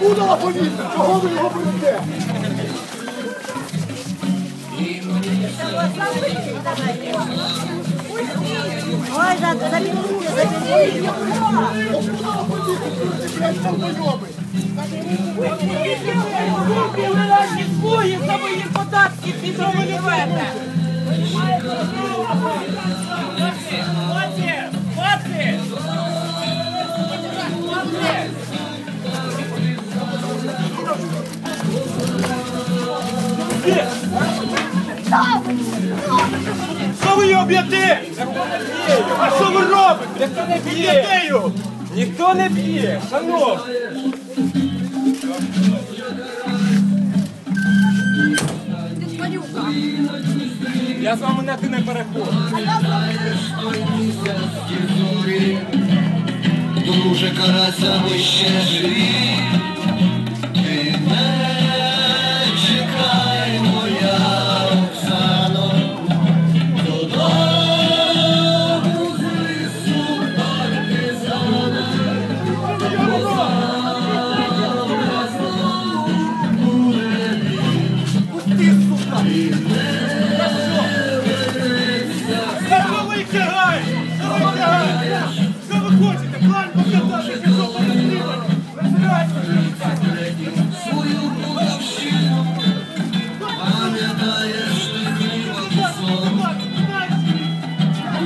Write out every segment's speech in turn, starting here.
Опудала повітря, чого ви його берете? Ой, да, заберите, заберите. Опудала повітря, блядь, долбойоби. Ви наші слуги за мої податки підробляєте! Хлопці! Що ви його б'єте? А що ви робите? Ніхто не б'є. його. Ніхто не б'є, шановні. Я з вами на ти не переходжу. Друже карася ви ще живі.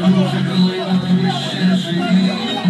Друже, коли ти ще живі.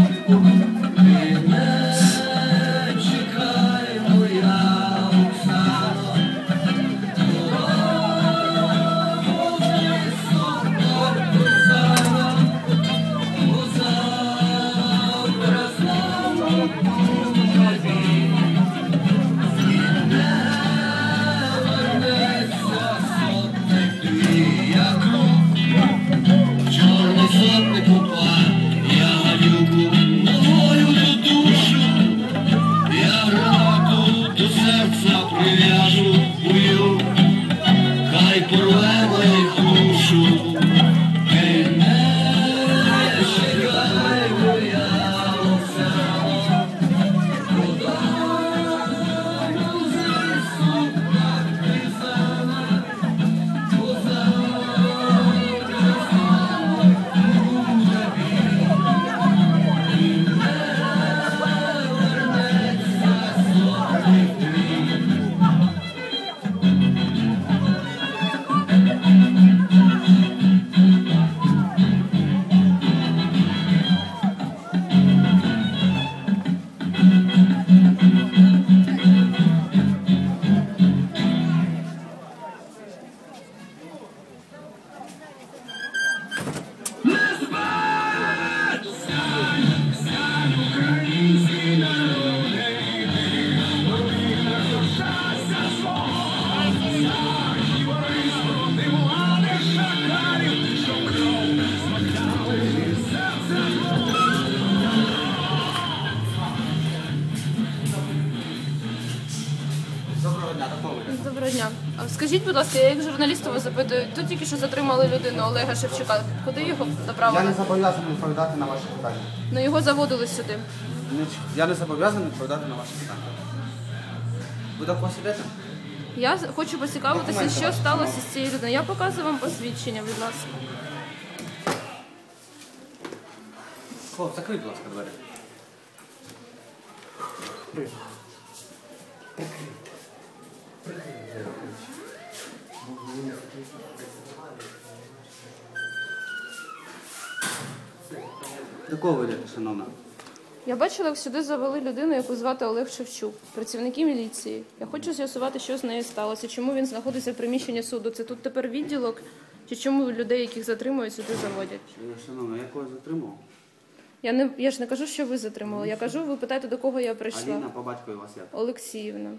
Доброго дня. Скажіть, будь ласка, я як журналісту вас запитую, тут тільки що затримали людину Олега Шевчука. Куди його Я не зобов'язаний відповідати на ваші питання. Ну його заводили сюди. Я не зобов'язаний відповідати на ваші питання. Ви до ідете? Я хочу поцікавитися, що сталося з цією людиною. Я показую вам посвідчення, будь ласка. Хлоп, закрий, будь ласка, двері. До кого ви шановна? Я бачила, як сюди завели людину, яку звати Олег Шевчук, працівники міліції. Я хочу з'ясувати, що з нею сталося, чому він знаходиться в приміщенні суду. Це тут тепер відділок Чи чому людей, яких затримують, сюди заводять? Е, Шановна, я когось затримав? Я не я ж не кажу, що ви затримали. Я кажу, ви питаєте, до кого я прийшла. Аліна по батькові вас як? Олексіївна.